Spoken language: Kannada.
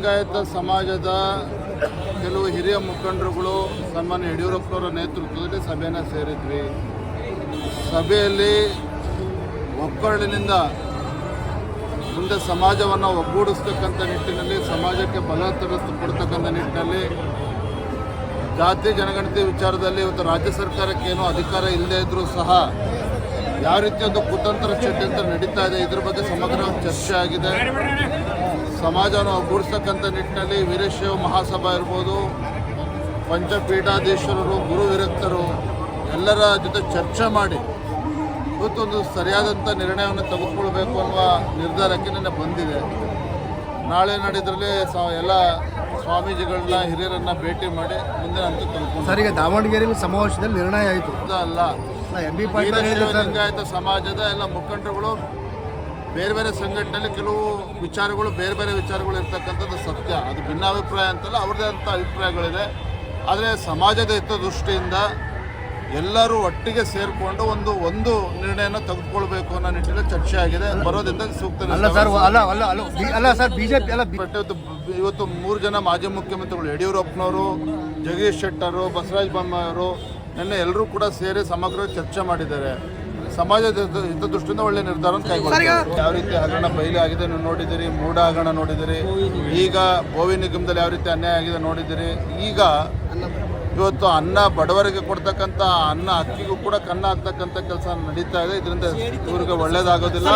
ಲಿಂಗಾಯತ ಸಮಾಜದ ಕೆಲವು ಹಿರಿಯ ಮುಖಂಡರುಗಳು ಸನ್ಮಾನ್ಯ ಯಡಿಯೂರಪ್ಪನವರ ನೇತೃತ್ವದಲ್ಲಿ ಸಭೆಯನ್ನು ಸೇರಿದ್ವಿ. ಸಭೆಯಲ್ಲಿ ಒಕ್ಕಳಿನಿಂದ ಮುಂದೆ ಸಮಾಜವನ್ನು ಒಗ್ಗೂಡಿಸ್ತಕ್ಕಂಥ ನಿಟ್ಟಿನಲ್ಲಿ, ಸಮಾಜಕ್ಕೆ ಬಲ ಕೊಡ್ತಕ್ಕಂಥ ನಿಟ್ಟಿನಲ್ಲಿ ಜಾತಿ ಜನಗಣತಿ ವಿಚಾರದಲ್ಲಿ ಇವತ್ತು ರಾಜ್ಯ ಸರ್ಕಾರಕ್ಕೆ ಏನೂ ಅಧಿಕಾರ ಇಲ್ಲದೇ ಇದ್ದರೂ ಸಹ ಯಾವ ರೀತಿ ಒಂದು ಕುತಂತ್ರ ಚಟಂತ್ರ ನಡೀತಾ ಇದೆ, ಇದ್ರ ಬಗ್ಗೆ ಸಮಗ್ರ ಚರ್ಚೆ ಆಗಿದೆ. ಸಮಾಜವನ್ನು ಒಗ್ಗೂಡಿಸ್ತಕ್ಕಂಥ ನಿಟ್ಟಿನಲ್ಲಿ ವೀರಶೈವ ಮಹಾಸಭಾ ಇರ್ಬೋದು ಪಂಚಪೀಠಾಧೀಶ್ವರರು ಗುರು ವಿರಕ್ತರು ಎಲ್ಲರ ಜೊತೆ ಚರ್ಚೆ ಮಾಡಿ ಇವತ್ತೊಂದು ಸರಿಯಾದಂಥ ನಿರ್ಣಯವನ್ನು ತೆಗೆದುಕೊಳ್ಬೇಕು ಅನ್ನುವ ನಿರ್ಧಾರಕ್ಕೆ ನಿನ್ನೆ ಬಂದಿದೆ. ನಾಳೆ ನಡೆದ್ರಲ್ಲಿ ಸ ಎಲ್ಲ ಸ್ವಾಮೀಜಿಗಳನ್ನ ಹಿರಿಯರನ್ನು ಭೇಟಿ ಮಾಡಿ ಮುಂದೆ ಅಂತ ತಲುಪೋಣ ಸರ್ ಈಗ ದಾವಣಗೆರೆಯಲ್ಲಿ ಸಮಾವೇಶದಲ್ಲಿ ನಿರ್ಣಯ ಆಯಿತು. ಅಲ್ಲ ಎಂ ಬಿ ಪಾಟೀಲ್ ಲಿಂಗಾಯತ ಸಮಾಜದ ಎಲ್ಲ ಮುಖಂಡರುಗಳು ಬೇರೆ ಬೇರೆ ಸಂಘಟನೆಯಲ್ಲಿ ಕೆಲವು ವಿಚಾರಗಳು ಬೇರೆ ಬೇರೆ ವಿಚಾರಗಳು ಇರ್ತಕ್ಕಂಥದ್ದು ಸತ್ಯ. ಅದು ಭಿನ್ನಾಭಿಪ್ರಾಯ ಅಂತಲ್ಲ ಅವ್ರದ್ದೇ ಅಂತ ಅಭಿಪ್ರಾಯಗಳಿದೆ. ಆದರೆ ಸಮಾಜದ ಹಿತದೃಷ್ಟಿಯಿಂದ ಎಲ್ಲರೂ ಒಟ್ಟಿಗೆ ಸೇರಿಕೊಂಡು ಒಂದು ಒಂದು ನಿರ್ಣಯನ ತೆಗೆದುಕೊಳ್ಬೇಕು ಅನ್ನೋ ನಿಟ್ಟಿನಲ್ಲಿ ಚರ್ಚೆ ಆಗಿದೆ. ಬರೋದ್ರಿಂದ ಸೂಕ್ತ ಅಲ್ಲ ಸರ್ ಅಲ್ಲ ಅಲ್ಲ ಅಲ್ಲ ಬಿ- ಅಲ್ಲ ಸರ್ ಬಿಜೆಪಿ ಅಲ್ಲ ಬಿ- ಬಟ್ ಇವತ್ತು ಇವತ್ತು ಮೂರು ಜನ ಮಾಜಿ ಮುಖ್ಯಮಂತ್ರಿಗಳು ಯಡಿಯೂರಪ್ಪನವರು ಜಗದೀಶ್ ಶೆಟ್ಟರು ಬಸವರಾಜ ಬೊಮ್ಮಾಯಿಯವರು ನಿನ್ನೆ ಎಲ್ಲರೂ ಕೂಡ ಸೇರಿ ಸಮಗ್ರ ಚರ್ಚೆ ಮಾಡಿದ್ದಾರೆ. ಸಮಾಜದ ಹಿತ- ಹಿತದೃಷ್ಟಿಯಿಂದ ಒಳ್ಳೆ ನಿರ್ಧಾರ ಯಾವ ರೀತಿ ಹಗರಣ ಬಯಲು ಆಗಿದೆ ನೀವು ನೋಡಿದಿರಿ ಮೂಡ ಹಗರಣ ನೋಡಿದಿರಿ ಈಗ ಬೋವಿ ನಿಗಮದಲ್ಲಿ ಯಾವ ರೀತಿ ಅನ್ಯಾಯ ಆಗಿದೆ ನೋಡಿದಿರಿ ಈಗ ಇವತ್ತು ಅನ್ನ ಬಡವರಿಗೆ ಕೊಡ್ತಕ್ಕಂಥ ಅನ್ನ ಅಕ್ಕಿಗೂ ಕೂಡ ಕನ್ನ ಹಾಕ್ತಕ್ಕಂಥ ಕೆಲಸ ನಡೀತಾ ಇದೆ. ಇದರಿಂದ ಇವ್ರಿಗೆ ಒಳ್ಳೇದಾಗೋದಿಲ್ಲ.